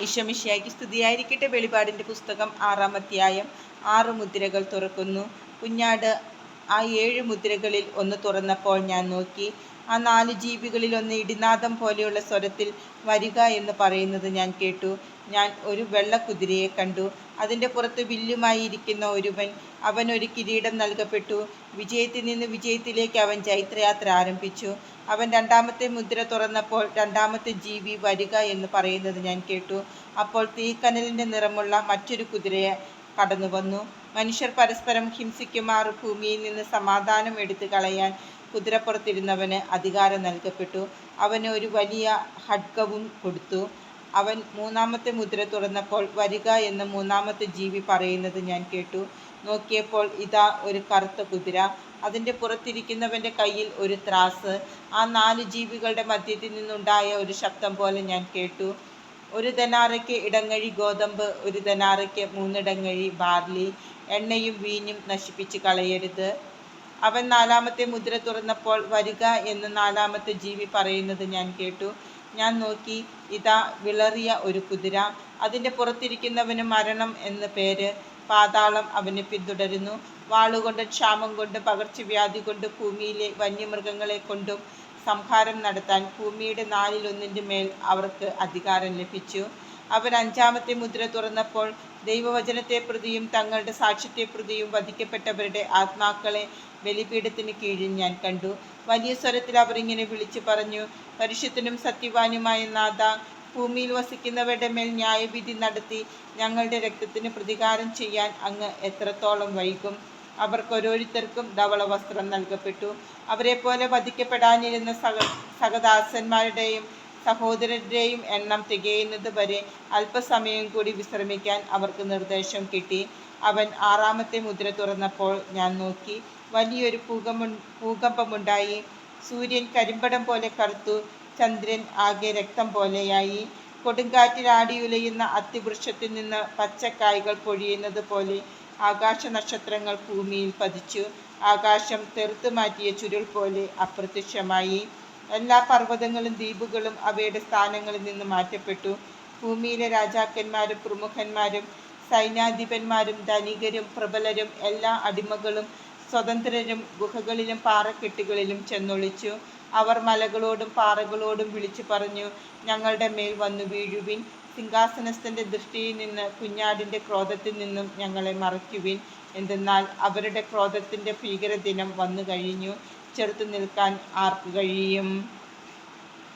ഈശോമിശിയാക്കി സ്തുതിയായിരിക്കട്ടെ. വെളിപാടിന്റെ പുസ്തകം ആറാം അധ്യായം ആറ് മുദ്രകൾ തുറക്കുന്നു. കുഞ്ഞാട് ആ ഏഴ് മുദ്രകളിൽ ഒന്ന് തുറന്നപ്പോൾ ഞാൻ നോക്കി. ആ നാല് ജീവികളിൽ ഒന്ന് ഇടിനാദം പോലെയുള്ള സ്വരത്തിൽ വരിക എന്ന് പറയുന്നത് ഞാൻ കേട്ടു. ഞാൻ ഒരു വെള്ളക്കുതിരയെ കണ്ടു. അതിന്റെ പുറത്ത് വില്ലുമായി ഇരിക്കുന്ന ഒരുവൻ അവൻ ഒരു കിരീടം നൽകപ്പെട്ടു. വിജയത്തിൽ നിന്ന് വിജയത്തിലേക്ക് അവൻ ചൈത്രയാത്ര ആരംഭിച്ചു. അവൻ രണ്ടാമത്തെ മുദ്ര തുറന്നപ്പോൾ രണ്ടാമത്തെ ജീവി വരിക എന്ന് പറയുന്നത് ഞാൻ കേട്ടു. അപ്പോൾ തീക്കനലിന്റെ നിറമുള്ള മറ്റൊരു കുതിരയെ കടന്നു വന്നു. മനുഷ്യർ പരസ്പരം ഹിംസിക്കുമാർ ഭൂമിയിൽ നിന്ന് സമാധാനം എടുത്തു കളയാൻ കുതിരപ്പുറത്തിരുന്നവന് അധികാരം നൽകപ്പെട്ടു. അവന് ഒരു വലിയ ഹഡ്കവും കൊടുത്തു. അവൻ മൂന്നാമത്തെ മുദ്ര തുറന്നപ്പോൾ വരിക എന്ന മൂന്നാമത്തെ ജീവി പറയുന്നത് ഞാൻ കേട്ടു. നോക്കിയപ്പോൾ ഇതാ ഒരു കറുത്ത കുതിര. അതിന്റെ പുറത്തിരിക്കുന്നവന്റെ കയ്യിൽ ഒരു ത്രാസ്. ആ നാല് ജീവികളുടെ മധ്യത്തിൽ നിന്നുണ്ടായ ഒരു ശബ്ദം പോലെ ഞാൻ കേട്ടു. ഒരു ധനാറയ്ക്ക് ഇടങ്ങഴി ഗോതമ്പ് ഒരു ധനാറയ്ക്ക് മൂന്നിടങ്ങഴി ബാർലി. എണ്ണയും വീഞ്ഞും നശിപ്പിച്ച് കളയരുത്. അവൻ നാലാമത്തെ മുദ്ര തുറന്നപ്പോൾ വരിക എന്ന് നാലാമത്തെ ജീവി പറയുന്നത് ഞാൻ കേട്ടു. ഞാൻ നോക്കി ഇതാ വിളറിയ ഒരു കുതിര. അതിന്റെ പുറത്തിരിക്കുന്നവന് മരണം എന്ന പേര്. പാതാളം അവനെ പിന്തുടരുന്നു. വാളുകൊണ്ട് ക്ഷാമം കൊണ്ട് പകർച്ചവ്യാധി കൊണ്ട് ഭൂമിയിലെ വന്യമൃഗങ്ങളെ കൊണ്ടും സംഹാരം നടത്താൻ ഭൂമിയുടെ നാലിലൊന്നിന്റെ മേൽ അവർക്ക് അധികാരം ലഭിച്ചു. അവർ അഞ്ചാമത്തെ മുദ്ര തുറന്നപ്പോൾ ദൈവവചനത്തെ പ്രതിയും തങ്ങളുടെ സാക്ഷ്യത്തെ പ്രതിയും വധിക്കപ്പെട്ടവരുടെ ആത്മാക്കളെ ബലിപീഠത്തിന് കീഴിൽ ഞാൻ കണ്ടു. വലിയ സ്വരത്തിൽ അവർ ഇങ്ങനെ വിളിച്ചു പറഞ്ഞു പരിശുദ്ധനും സത്യവാനുമായ നാഥ ഭൂമിയിൽ വസിക്കുന്നവരുടെ മേൽ ന്യായവിധി നടത്തി ഞങ്ങളുടെ രക്തത്തിന് പ്രതികാരം ചെയ്യാൻ അങ്ങ് എത്രത്തോളം വൈകും? അവർക്ക് ഓരോരുത്തർക്കും ധവള വസ്ത്രം നൽകപ്പെട്ടു. അവരെ പോലെ വധിക്കപ്പെടാനിരുന്ന സഹ സഹദാസന്മാരുടെയും സഹോദരരുടെയും എണ്ണം തികയുന്നത് വരെ അല്പസമയം കൂടി വിശ്രമിക്കാൻ അവർക്ക് നിർദ്ദേശം കിട്ടി. അവൻ ആറാമത്തെ മുദ്ര തുറന്നപ്പോൾ ഞാൻ നോക്കി. വലിയൊരു ഭൂകമ്പ ഭൂകമ്പമുണ്ടായി. സൂര്യൻ കരിമ്പടം പോലെ കറുത്തു. ചന്ദ്രൻ ആകെ രക്തം പോലെയായി. കൊടുങ്കാറ്റിൽ ആടിയുലയുന്ന അത്തിവൃക്ഷത്തിൽ നിന്ന് പച്ചക്കായ്കൾ പൊഴിയുന്നത് പോലെ ആകാശ നക്ഷത്രങ്ങൾ ഭൂമിയിൽ പതിച്ചു. ആകാശം തെറുത്തു മാറ്റിയ ചുരുൾ പോലെ അപ്രത്യക്ഷമായി. എല്ലാ പർവതങ്ങളും ദ്വീപുകളും അവയുടെ സ്ഥാനങ്ങളിൽ നിന്ന് മാറ്റപ്പെട്ടു. ഭൂമിയിലെ രാജാക്കന്മാരും പ്രമുഖന്മാരും സൈന്യാധിപന്മാരും ധനികരും പ്രബലരും എല്ലാ അടിമകളും സ്വതന്ത്രരും ഗുഹകളിലും പാറക്കെട്ടുകളിലും ചെന്നൊളിച്ചു. അവർ മലകളോടും പാറകളോടും വിളിച്ചു പറഞ്ഞു ഞങ്ങളുടെ മേൽ വന്നു വീഴുവിൻ. സിംഹാസനസ്ഥന്റെ ദൃഷ്ടിയിൽ നിന്ന് കുഞ്ഞാടിന്റെ ക്രോധത്തിൽ നിന്നും ഞങ്ങളെ മറയ്ക്കുവിൻ. എന്തെന്നാൽ അവരുടെ ക്രോധത്തിന്റെ ഭീകരദിനം വന്നു കഴിഞ്ഞു ചെറുത്തു നിൽക്കാൻ ആർക്ക് കഴിയും?